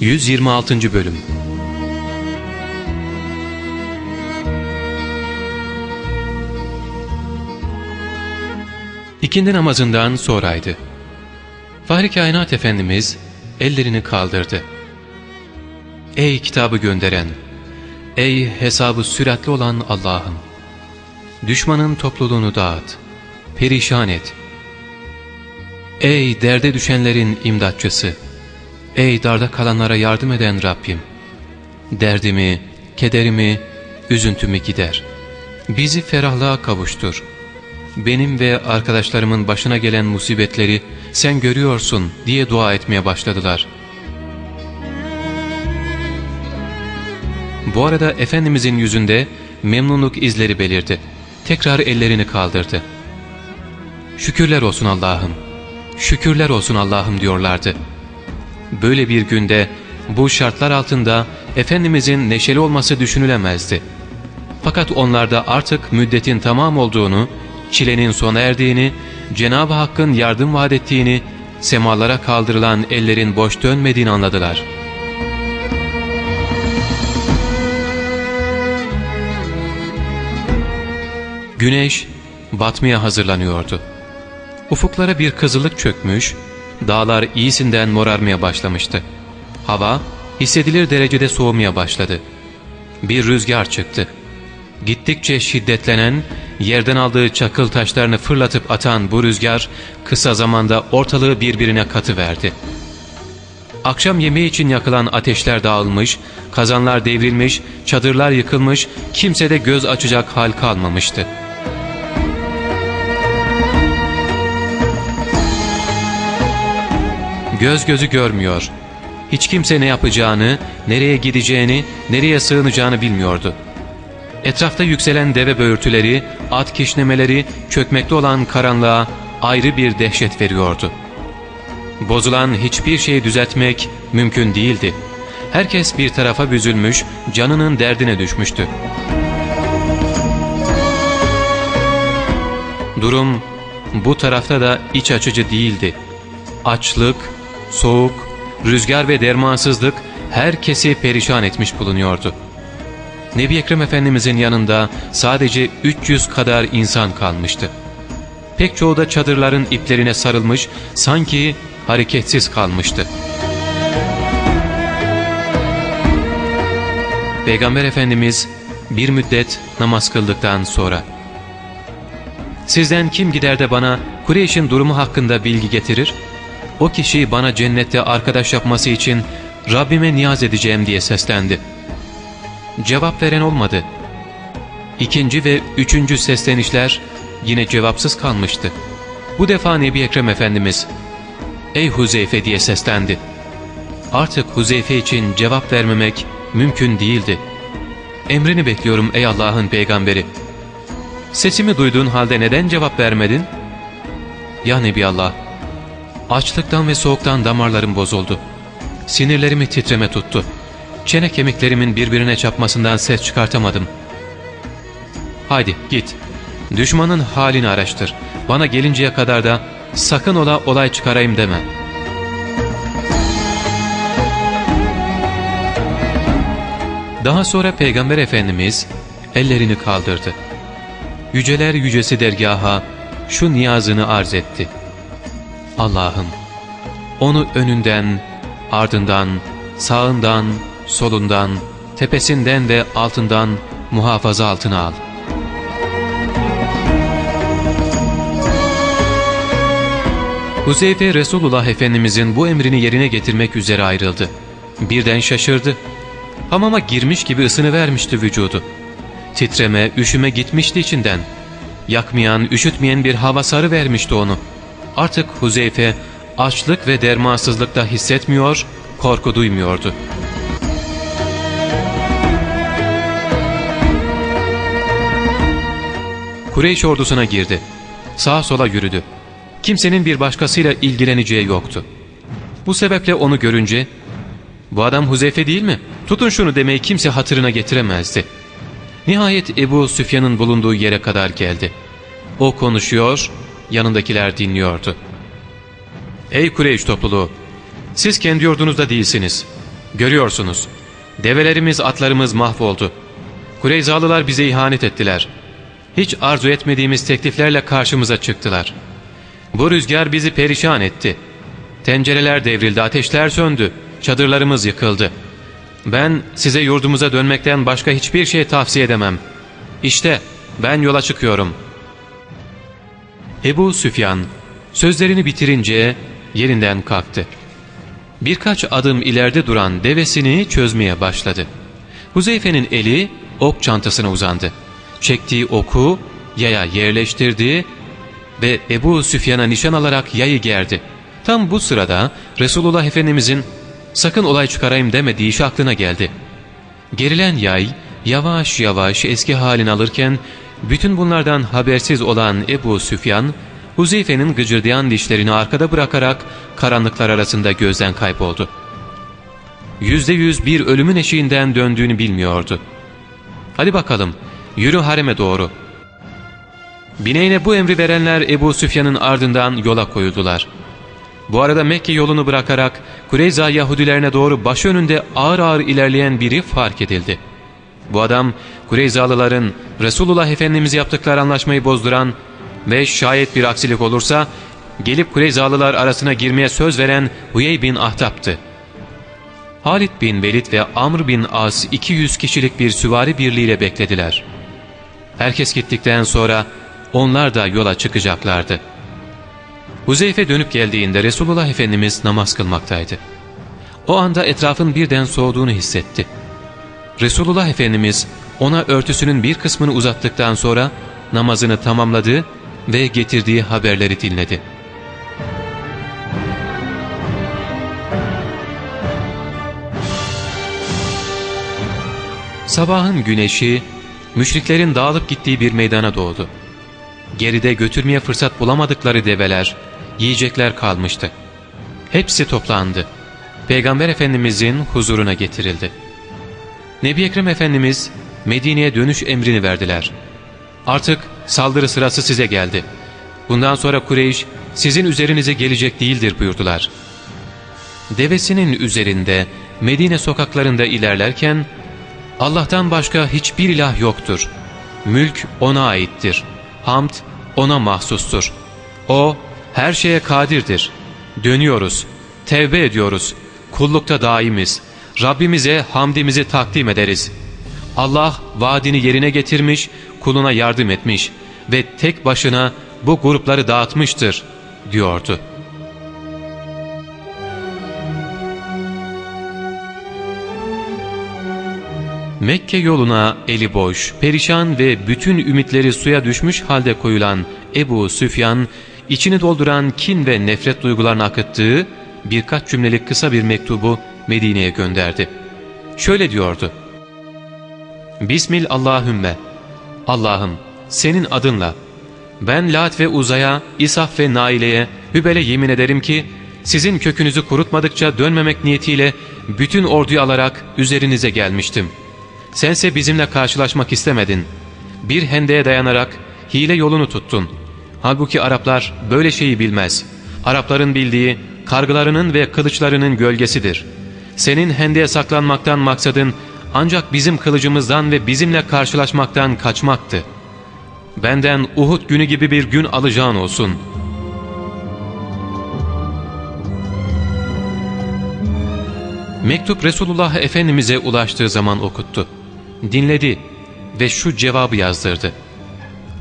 126. Bölüm İkindi namazından sonraydı. Fahri Kainat Efendimiz ellerini kaldırdı. Ey kitabı gönderen, ey hesabı süratli olan Allah'ım! Düşmanın topluluğunu dağıt, perişan et. Ey derde düşenlerin imdatçısı! Ey darda kalanlara yardım eden Rabbim! Derdimi, kederimi, üzüntümü gider. Bizi ferahlığa kavuştur. Benim ve arkadaşlarımın başına gelen musibetleri sen görüyorsun diye dua etmeye başladılar. Bu arada Efendimizin yüzünde memnunluk izleri belirdi. Tekrar ellerini kaldırdı. Şükürler olsun Allah'ım, şükürler olsun Allah'ım diyorlardı. Böyle bir günde bu şartlar altında Efendimizin neşeli olması düşünülemezdi. Fakat onlarda artık müddetin tamam olduğunu, çilenin sona erdiğini, Cenab-ı Hakk'ın yardım vaat ettiğini, semalara kaldırılan ellerin boş dönmediğini anladılar. Güneş batmaya hazırlanıyordu. Ufuklara bir kızılık çökmüş, dağlar iyisinden morarmaya başlamıştı. Hava hissedilir derecede soğumaya başladı. Bir rüzgar çıktı. Gittikçe şiddetlenen, yerden aldığı çakıl taşlarını fırlatıp atan bu rüzgar kısa zamanda ortalığı birbirine katıverdi. Akşam yemeği için yakılan ateşler dağılmış, kazanlar devrilmiş, çadırlar yıkılmış, kimsede göz açacak hal kalmamıştı. Göz gözü görmüyor. Hiç kimse ne yapacağını, nereye gideceğini, nereye sığınacağını bilmiyordu. Etrafta yükselen deve böğürtüleri, at kişnemeleri, çökmekte olan karanlığa ayrı bir dehşet veriyordu. Bozulan hiçbir şeyi düzeltmek mümkün değildi. Herkes bir tarafa büzülmüş, canının derdine düşmüştü. Durum bu tarafta da iç açıcı değildi. Açlık, soğuk, rüzgar ve dermansızlık herkesi perişan etmiş bulunuyordu. Nebi Ekrem Efendimizin yanında sadece 300 kadar insan kalmıştı. Pek çoğu da çadırların iplerine sarılmış, sanki hareketsiz kalmıştı. Peygamber Efendimiz bir müddet namaz kıldıktan sonra ''Sizden kim gider de bana Kureyş'in durumu hakkında bilgi getirir? O kişiyi bana cennette arkadaş yapması için Rabbime niyaz edeceğim.'' diye seslendi. Cevap veren olmadı. İkinci ve üçüncü seslenişler yine cevapsız kalmıştı. Bu defa Nebi Ekrem Efendimiz ''Ey Huzeyfe'' diye seslendi. Artık Huzeyfe için cevap vermemek mümkün değildi. Emrini bekliyorum ey Allah'ın peygamberi. Sesimi duyduğun halde neden cevap vermedin? Ya Nebi Allah, açlıktan ve soğuktan damarlarım bozuldu. Sinirlerimi titreme tuttu. Çene kemiklerimin birbirine çapmasından ses çıkartamadım. Haydi git. Düşmanın halini araştır. Bana gelinceye kadar da sakın ola olay çıkarayım deme. Daha sonra Peygamber Efendimiz ellerini kaldırdı. Yüceler yücesi dergaha şu niyazını arz etti. Allah'ım onu önünden, ardından, sağından, solundan, tepesinden ve altından muhafaza altına al. Huzeyfe Resulullah Efendimizin bu emrini yerine getirmek üzere ayrıldı. Birden şaşırdı. Hamama girmiş gibi ısını vermişti vücudu. Titreme, üşüme gitmişti içinden. Yakmayan, üşütmeyen bir hava sarı vermişti onu. Artık Huzeyfe açlık ve dermansızlıkta hissetmiyor, korku duymuyordu. Kureyş ordusuna girdi. Sağa sola yürüdü. Kimsenin bir başkasıyla ilgileneceği yoktu. Bu sebeple onu görünce ''Bu adam Huzeyfe değil mi? Tutun şunu'' demeyi kimse hatırına getiremezdi. Nihayet Ebu Süfyan'ın bulunduğu yere kadar geldi. O konuşuyor, yanındakiler dinliyordu. ''Ey Kureyş topluluğu! Siz kendi yurdunuzda değilsiniz. Görüyorsunuz, develerimiz atlarımız mahvoldu. Kureyzalılar bize ihanet ettiler. Hiç arzu etmediğimiz tekliflerle karşımıza çıktılar. Bu rüzgar bizi perişan etti. Tencereler devrildi, ateşler söndü, çadırlarımız yıkıldı. Ben size yurdumuza dönmekten başka hiçbir şey tavsiye edemem. İşte ben yola çıkıyorum. Ebu Süfyan sözlerini bitirince yerinden kalktı. Birkaç adım ileride duran devesini çözmeye başladı. Huzeyfe'nin eli ok çantasına uzandı. Çektiği oku yaya yerleştirdi ve Ebu Süfyan'a nişan alarak yayı gerdi. Tam bu sırada Resulullah Efendimizin sakın olay çıkarayım demediği iş aklına geldi. Gerilen yay yavaş yavaş eski halini alırken bütün bunlardan habersiz olan Ebu Süfyan, Huzeyfe'nin gıcırdayan dişlerini arkada bırakarak karanlıklar arasında gözden kayboldu. Yüzde yüz bir ölümün eşiğinden döndüğünü bilmiyordu. Hadi bakalım, yürü hareme doğru. Bineğine bu emri verenler Ebu Süfyan'ın ardından yola koyuldular. Bu arada Mekke yolunu bırakarak Kureyza Yahudilerine doğru başı önünde ağır ağır ilerleyen biri fark edildi. Bu adam Kureyzalıların Resulullah Efendimiz yaptıkları anlaşmayı bozduran ve şayet bir aksilik olursa gelip Kureyzalılar arasına girmeye söz veren Huyey bin Ahtap'tı. Halid bin Velid ve Amr bin As 200 kişilik bir süvari birliğiyle beklediler. Herkes gittikten sonra onlar da yola çıkacaklardı. Huzeyfe dönüp geldiğinde Resulullah Efendimiz namaz kılmaktaydı. O anda etrafın birden soğuduğunu hissetti. Resulullah Efendimiz ona örtüsünün bir kısmını uzattıktan sonra namazını tamamladı ve getirdiği haberleri dinledi. Sabahın güneşi müşriklerin dağılıp gittiği bir meydana doğdu. Geride götürmeye fırsat bulamadıkları develer, yiyecekler kalmıştı. Hepsi toplandı. Peygamber Efendimizin huzuruna getirildi. Nebi Ekrem Efendimiz Medine'ye dönüş emrini verdiler. Artık saldırı sırası size geldi. Bundan sonra Kureyş sizin üzerinize gelecek değildir buyurdular. Devesinin üzerinde Medine sokaklarında ilerlerken Allah'tan başka hiçbir ilah yoktur. Mülk O'na aittir. Hamd O'na mahsustur. O her şeye kadirdir. Dönüyoruz, tevbe ediyoruz, kullukta daimiz. Rabbimize hamdimizi takdim ederiz. Allah vaadini yerine getirmiş, kuluna yardım etmiş ve tek başına bu grupları dağıtmıştır, diyordu. Mekke yoluna eli boş, perişan ve bütün ümitleri suya düşmüş halde koyulan Ebu Süfyan, içini dolduran kin ve nefret duygularını akıttığı birkaç cümlelik kısa bir mektubu Medine'ye gönderdi. Şöyle diyordu. Bismil Allahümme, Allah'ım senin adınla, ben Lat ve Uzay'a, İsaf ve Naile'ye, Hübel'e yemin ederim ki, sizin kökünüzü kurutmadıkça dönmemek niyetiyle bütün orduyu alarak üzerinize gelmiştim. Sense bizimle karşılaşmak istemedin. Bir hendeye dayanarak hile yolunu tuttun. Halbuki Araplar böyle şeyi bilmez. Arapların bildiği kargılarının ve kılıçlarının gölgesidir. Senin hendeye saklanmaktan maksadın ancak bizim kılıcımızdan ve bizimle karşılaşmaktan kaçmaktı. Benden Uhud günü gibi bir gün alacağın olsun. Mektup Resulullah Efendimiz'e ulaştığı zaman okuttu. Dinledi ve şu cevabı yazdırdı.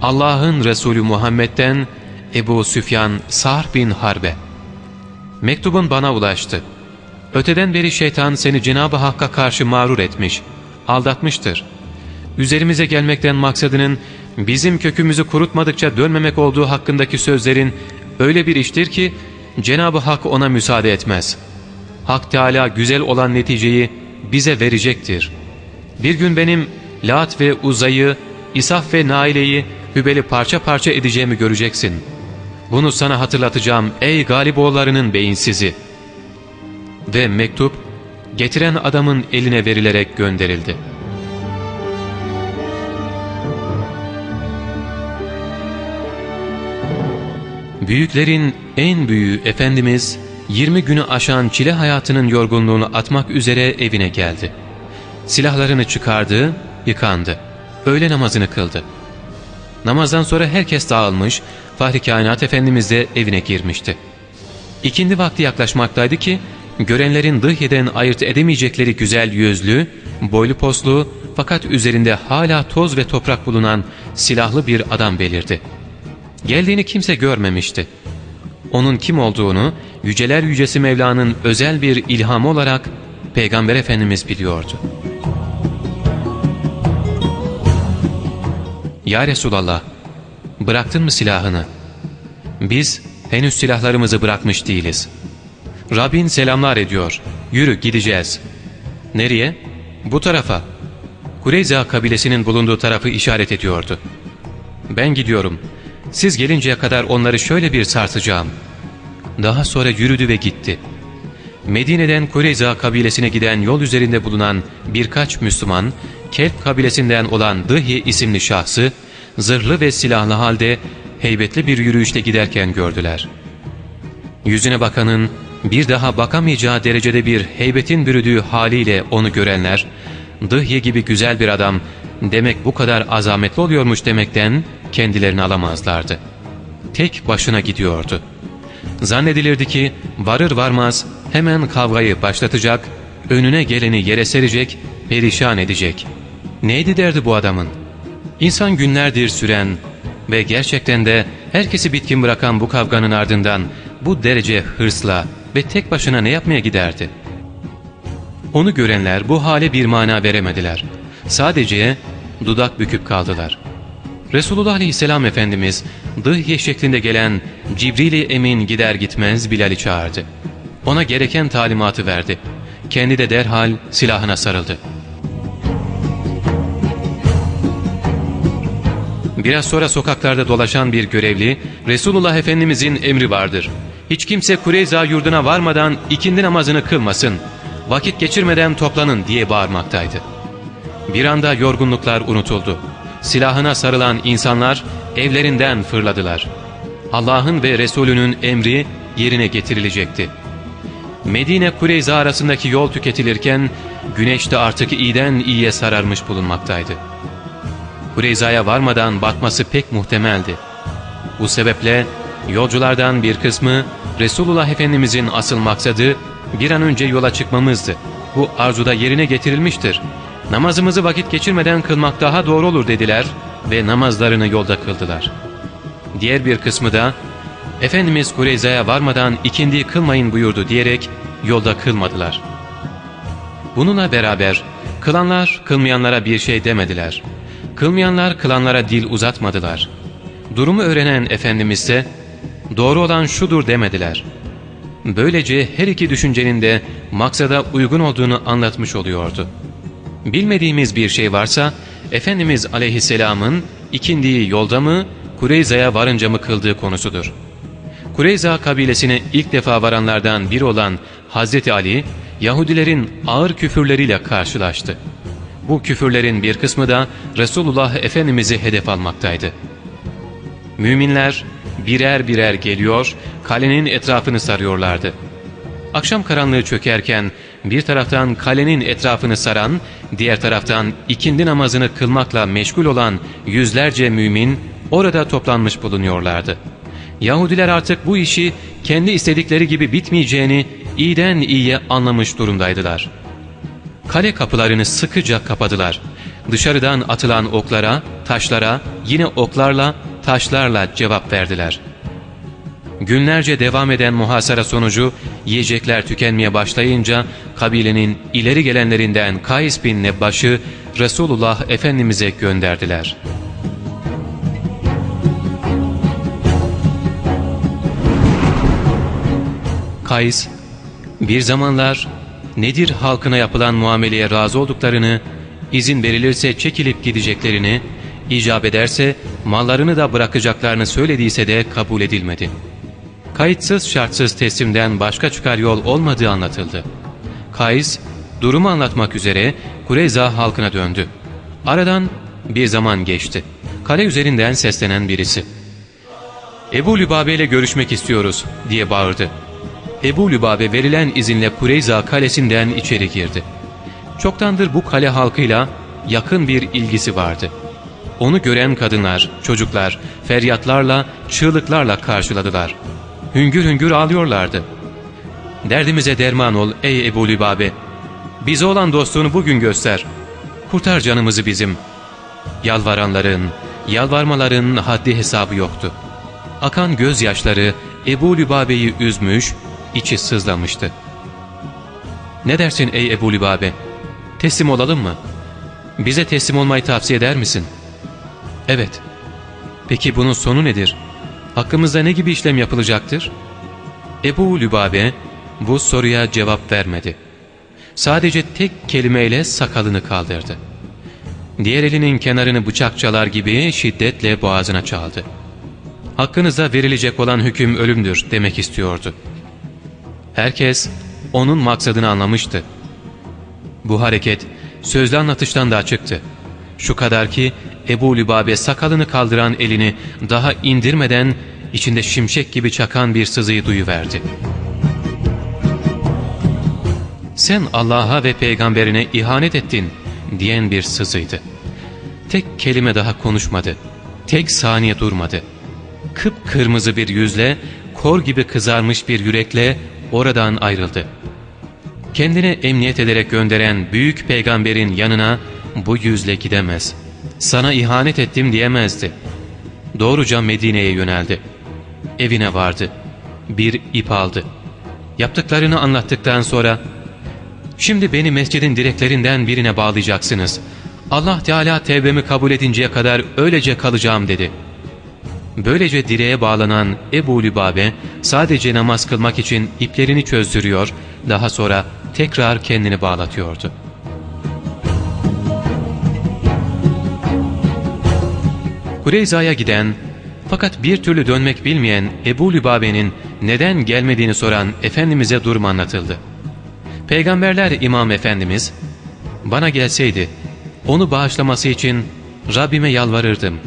Allah'ın Resulü Muhammed'den Ebu Süfyan Sar bin Harbe. Mektubun bana ulaştı. Öteden beri şeytan seni Cenab-ı Hakk'a karşı mağrur etmiş, aldatmıştır. Üzerimize gelmekten maksadının bizim kökümüzü kurutmadıkça dönmemek olduğu hakkındaki sözlerin öyle bir iştir ki Cenab-ı Hak ona müsaade etmez. Hak Teala güzel olan neticeyi bize verecektir. Bir gün benim Lat ve Uzay'ı, İsaf ve Naile'yi Hübel'i parça parça edeceğimi göreceksin. Bunu sana hatırlatacağım ey Galiboğullarının beyinsizi. Ve mektup getiren adamın eline verilerek gönderildi. Büyüklerin en büyüğü Efendimiz 20 günü aşan çile hayatının yorgunluğunu atmak üzere evine geldi. Silahlarını çıkardı, yıkandı. Öğle namazını kıldı. Namazdan sonra herkes dağılmış, Fahri Kainat Efendimiz de evine girmişti. İkindi vakti yaklaşmaktaydı ki, görenlerin dıhyeden ayırt edemeyecekleri güzel yüzlü, boylu poslu fakat üzerinde hala toz ve toprak bulunan silahlı bir adam belirdi. Geldiğini kimse görmemişti. Onun kim olduğunu Yüceler Yücesi Mevla'nın özel bir ilhamı olarak Peygamber Efendimiz biliyordu. Ya Resulallah, bıraktın mı silahını? Biz henüz silahlarımızı bırakmış değiliz. Rabbin selamlar ediyor. Yürü gideceğiz. Nereye? Bu tarafa. Kureyza kabilesinin bulunduğu tarafı işaret ediyordu. Ben gidiyorum. Siz gelinceye kadar onları şöyle bir sarsacağım. Daha sonra yürüdü ve gitti. Medine'den Kureyza kabilesine giden yol üzerinde bulunan birkaç Müslüman, Kelp kabilesinden olan Dıhye isimli şahsı, zırhlı ve silahlı halde heybetli bir yürüyüşte giderken gördüler. Yüzüne bakanın bir daha bakamayacağı derecede bir heybetin bürüdüğü haliyle onu görenler, Dıhye gibi güzel bir adam demek bu kadar azametli oluyormuş demekten kendilerini alamazlardı. Tek başına gidiyordu. Zannedilirdi ki varır varmaz hemen kavgayı başlatacak, önüne geleni yere serecek, perişan edecek. Neydi derdi bu adamın? İnsan günlerdir süren ve gerçekten de herkesi bitkin bırakan bu kavganın ardından bu derece hırsla ve tek başına ne yapmaya giderdi? Onu görenler bu hale bir mana veremediler. Sadece dudak büküp kaldılar. Resulullah Aleyhisselam Efendimiz dıhye şeklinde gelen Cibril-i Emin gider gitmez Bilal'i çağırdı. Ona gereken talimatı verdi. Kendi de derhal silahına sarıldı. Biraz sonra sokaklarda dolaşan bir görevli, Resulullah Efendimizin emri vardır. Hiç kimse Kureyza yurduna varmadan ikindi namazını kılmasın, vakit geçirmeden toplanın diye bağırmaktaydı. Bir anda yorgunluklar unutuldu. Silahına sarılan insanlar evlerinden fırladılar. Allah'ın ve Resulünün emri yerine getirilecekti. Medine Kureyza arasındaki yol tüketilirken güneş de artık iyiden iyiye sararmış bulunmaktaydı. Kureyza'ya varmadan batması pek muhtemeldi. Bu sebeple yolculardan bir kısmı Resulullah Efendimizin asıl maksadı bir an önce yola çıkmamızdı. Bu arzuda yerine getirilmiştir. Namazımızı vakit geçirmeden kılmak daha doğru olur dediler ve namazlarını yolda kıldılar. Diğer bir kısmı da Efendimiz Kureyza'ya varmadan ikindiyi kılmayın buyurdu diyerek yolda kılmadılar. Bununla beraber kılanlar kılmayanlara bir şey demediler. Kılmayanlar kılanlara dil uzatmadılar. Durumu öğrenen Efendimiz ise doğru olan şudur demediler. Böylece her iki düşüncenin de maksada uygun olduğunu anlatmış oluyordu. Bilmediğimiz bir şey varsa Efendimiz aleyhisselamın ikindiyi yolda mı Kureyza'ya varınca mı kıldığı konusudur. Kureyza kabilesine ilk defa varanlardan biri olan Hazreti Ali, Yahudilerin ağır küfürleriyle karşılaştı. Bu küfürlerin bir kısmı da Resulullah Efendimiz'i hedef almaktaydı. Müminler birer birer geliyor, kalenin etrafını sarıyorlardı. Akşam karanlığı çökerken bir taraftan kalenin etrafını saran, diğer taraftan ikindi namazını kılmakla meşgul olan yüzlerce mümin orada toplanmış bulunuyorlardı. Yahudiler artık bu işi kendi istedikleri gibi bitmeyeceğini iyiden iyiye anlamış durumdaydılar. Kale kapılarını sıkıca kapadılar. Dışarıdan atılan oklara, taşlara, yine oklarla, taşlarla cevap verdiler. Günlerce devam eden muhasara sonucu yiyecekler tükenmeye başlayınca kabilenin ileri gelenlerinden Kays bin Nebbaş'ı Resulullah Efendimiz'e gönderdiler. Kays, bir zamanlar nedir halkına yapılan muameleye razı olduklarını, izin verilirse çekilip gideceklerini, icap ederse mallarını da bırakacaklarını söylediyse de kabul edilmedi. Kayıtsız şartsız teslimden başka çıkar yol olmadığı anlatıldı. Kays, durumu anlatmak üzere Kureyza halkına döndü. Aradan bir zaman geçti. Kale üzerinden seslenen birisi. Ebu Lübabe ile görüşmek istiyoruz diye bağırdı. Ebu Lübabe verilen izinle Kureyza kalesinden içeri girdi. Çoktandır bu kale halkıyla yakın bir ilgisi vardı. Onu gören kadınlar, çocuklar feryatlarla, çığlıklarla karşıladılar. Hüngür hüngür ağlıyorlardı. Derdimize derman ol ey Ebu Lübabe. Bize olan dostluğunu bugün göster. Kurtar canımızı bizim. Yalvaranların, yalvarmaların haddi hesabı yoktu. Akan gözyaşları Ebu Lübabe'yi üzmüş, içi sızlamıştı. Ne dersin ey Ebu Lübabe? Teslim olalım mı? Bize teslim olmayı tavsiye eder misin? Evet. Peki bunun sonu nedir? Hakkımızda ne gibi işlem yapılacaktır? Ebu Lübabe bu soruya cevap vermedi. Sadece tek kelimeyle sakalını kaldırdı. Diğer elinin kenarını bıçak çalar gibi şiddetle boğazına çaldı. Hakkınızda verilecek olan hüküm ölümdür demek istiyordu. Herkes onun maksadını anlamıştı. Bu hareket sözlü anlatıştan da açıktı. Şu kadar ki Ebu Lübabe sakalını kaldıran elini daha indirmeden içinde şimşek gibi çakan bir sızıyı duyuverdi. Sen Allah'a ve peygamberine ihanet ettin diyen bir sızıydı. Tek kelime daha konuşmadı. Tek saniye durmadı. Kıpkırmızı bir yüzle, kor gibi kızarmış bir yürekle oradan ayrıldı. Kendine emniyet ederek gönderen büyük peygamberin yanına bu yüzle gidemez. Sana ihanet ettim diyemezdi. Doğruca Medine'ye yöneldi. Evine vardı. Bir ip aldı. Yaptıklarını anlattıktan sonra ''Şimdi beni mescidin direklerinden birine bağlayacaksınız. Allah Teala tevbemi kabul edinceye kadar öylece kalacağım.'' dedi. Böylece direğe bağlanan Ebu Lübabe sadece namaz kılmak için iplerini çözdürüyor, daha sonra tekrar kendini bağlatıyordu. Kureyza'ya giden fakat bir türlü dönmek bilmeyen Ebu Lübabe'nin neden gelmediğini soran Efendimiz'e durum anlatıldı. Peygamberler İmam Efendimiz, bana gelseydi onu bağışlaması için Rabbime yalvarırdım.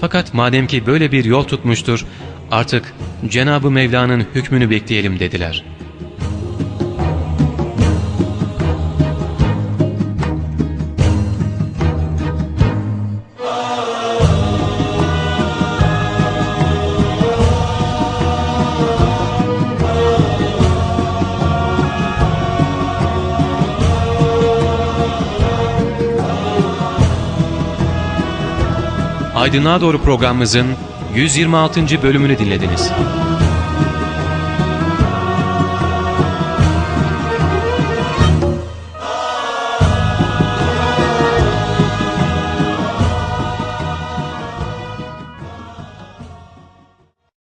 Fakat madem ki böyle bir yol tutmuştur artık Cenab-ı Mevla'nın hükmünü bekleyelim dediler.'' Aydınlığa Doğru programımızın 126. bölümünü dinlediniz.